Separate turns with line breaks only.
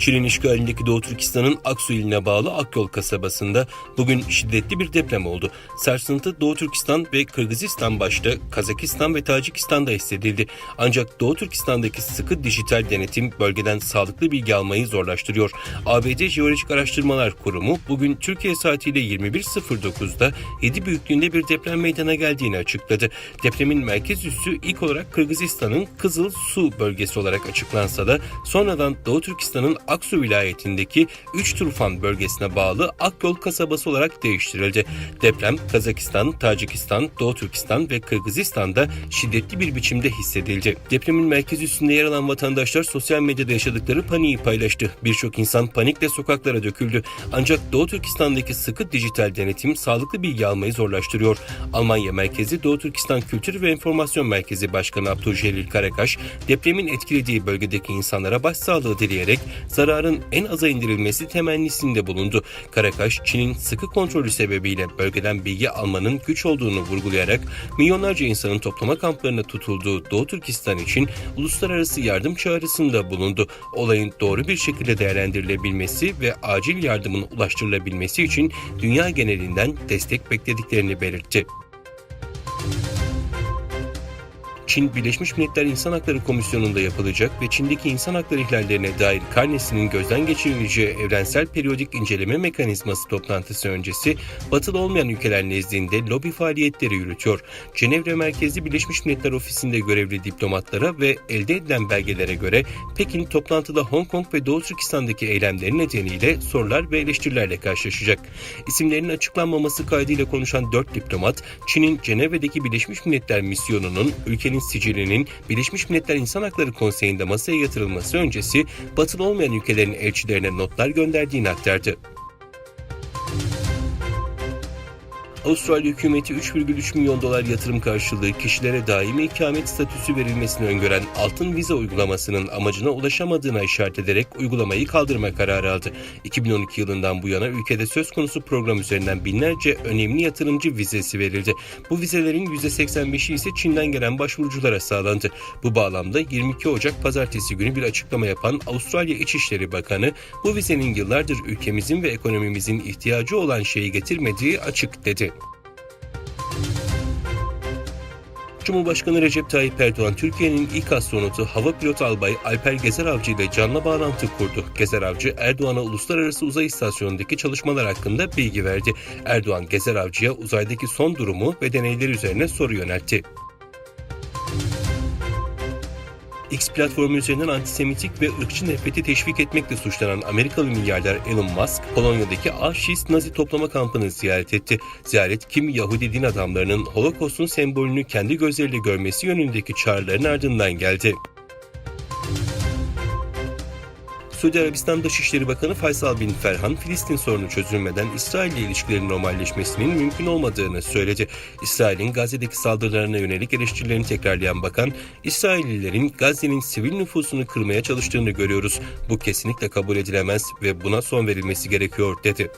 Çin'in işgalindeki Doğu Türkistan'ın Aksu iline bağlı Akyol kasabasında bugün şiddetli bir deprem oldu. Sarsıntı Doğu Türkistan ve Kırgızistan başta Kazakistan ve Tacikistan'da hissedildi. Ancak Doğu Türkistan'daki sıkı dijital denetim bölgeden sağlıklı bilgi almayı zorlaştırıyor. ABD Jeolojik Araştırmalar Kurumu bugün Türkiye saatiyle 21.09'da 7 büyüklüğünde bir deprem meydana geldiğini açıkladı. Depremin merkez üssü ilk olarak Kırgızistan'ın Kızıl Su bölgesi olarak açıklansa da sonradan Doğu Türkistan'ın Aksu vilayetindeki 3 Turfan bölgesine bağlı Akyol kasabası olarak değiştirildi. Deprem Kazakistan, Tacikistan, Doğu Türkistan ve Kırgızistan'da şiddetli bir biçimde hissedildi. Depremin merkez üstünde yer alan vatandaşlar sosyal medyada yaşadıkları paniği paylaştı. Birçok insan panikle sokaklara döküldü. Ancak Doğu Türkistan'daki sıkı dijital denetim sağlıklı bilgi almayı zorlaştırıyor. Almanya merkezi Doğu Türkistan Kültür ve Enformasyon Merkezi Başkanı Abdülcelil Karakaş, depremin etkilediği bölgedeki insanlara başsağlığı dileyerek zararın en aza indirilmesi temennisinde bulundu. Karakaş, Çin'in sıkı kontrolü sebebiyle bölgeden bilgi almanın güç olduğunu vurgulayarak milyonlarca insanın toplama kamplarına tutulduğu Doğu Türkistan için uluslararası yardım çağrısında bulundu. Olayın doğru bir şekilde değerlendirilebilmesi ve acil yardımın ulaştırılabilmesi için dünya genelinden destek beklediklerini belirtti. Çin Birleşmiş Milletler İnsan Hakları Komisyonu'nda yapılacak ve Çin'deki insan hakları ihlallerine dair karnesinin gözden geçirileceği evrensel periyodik inceleme mekanizması toplantısı öncesi batılı olmayan ülkeler nezdinde lobi faaliyetleri yürütüyor. Cenevre merkezli Birleşmiş Milletler Ofisi'nde görevli diplomatlara ve elde edilen belgelere göre Pekin toplantıda Hong Kong ve Doğu Türkistan'daki eylemleri nedeniyle sorular ve eleştirilerle karşılaşacak. İsimlerinin açıklanmaması kaydıyla konuşan dört diplomat, Çin'in Cenevre'deki Birleşmiş Milletler misyonunun ülkenin sicilinin Birleşmiş Milletler İnsan Hakları Konseyi'nde masaya yatırılması öncesi batılı olmayan ülkelerin elçilerine notlar gönderdiğini aktardı. Avustralya hükümeti 3,3 milyon dolar yatırım karşılığı kişilere daimi ikamet statüsü verilmesini öngören altın vize uygulamasının amacına ulaşamadığına işaret ederek uygulamayı kaldırma kararı aldı. 2012 yılından bu yana ülkede söz konusu program üzerinden binlerce önemli yatırımcı vizesi verildi. Bu vizelerin %85'i ise Çin'den gelen başvuruculara sağlandı. Bu bağlamda 22 Ocak pazartesi günü bir açıklama yapan Avustralya İçişleri Bakanı bu vizenin yıllardır ülkemizin ve ekonomimizin ihtiyacı olan şeyi getirmediği açık dedi. Cumhurbaşkanı Recep Tayyip Erdoğan, Türkiye'nin ilk astronotu hava pilotu albay Alper Gezer Avcı ile canlı bağlantı kurdu. Gezer Avcı, Erdoğan'a Uluslararası Uzay İstasyonu'ndaki çalışmalar hakkında bilgi verdi. Erdoğan, Gezer Avcı'ya uzaydaki son durumu ve deneyler üzerine soru yöneltti. X platformu üzerinden antisemitik ve ırkçı nefreti teşvik etmekle suçlanan Amerikalı milyarder Elon Musk, Polonya'daki Auschwitz Nazi toplama kampını ziyaret etti. Ziyaret, kim Yahudi din adamlarının Holocaust'un sembolünü kendi gözleriyle görmesi yönündeki çağrıların ardından geldi. Suudi Arabistan Dışişleri Bakanı Faysal bin Ferhan, Filistin sorunu çözülmeden İsrail ile ilişkilerin normalleşmesinin mümkün olmadığını söyledi. İsrail'in Gazze'deki saldırılarına yönelik eleştirilerini tekrarlayan bakan, İsraillilerin Gazze'nin sivil nüfusunu kırmaya çalıştığını görüyoruz. Bu kesinlikle kabul edilemez ve buna son verilmesi gerekiyor dedi.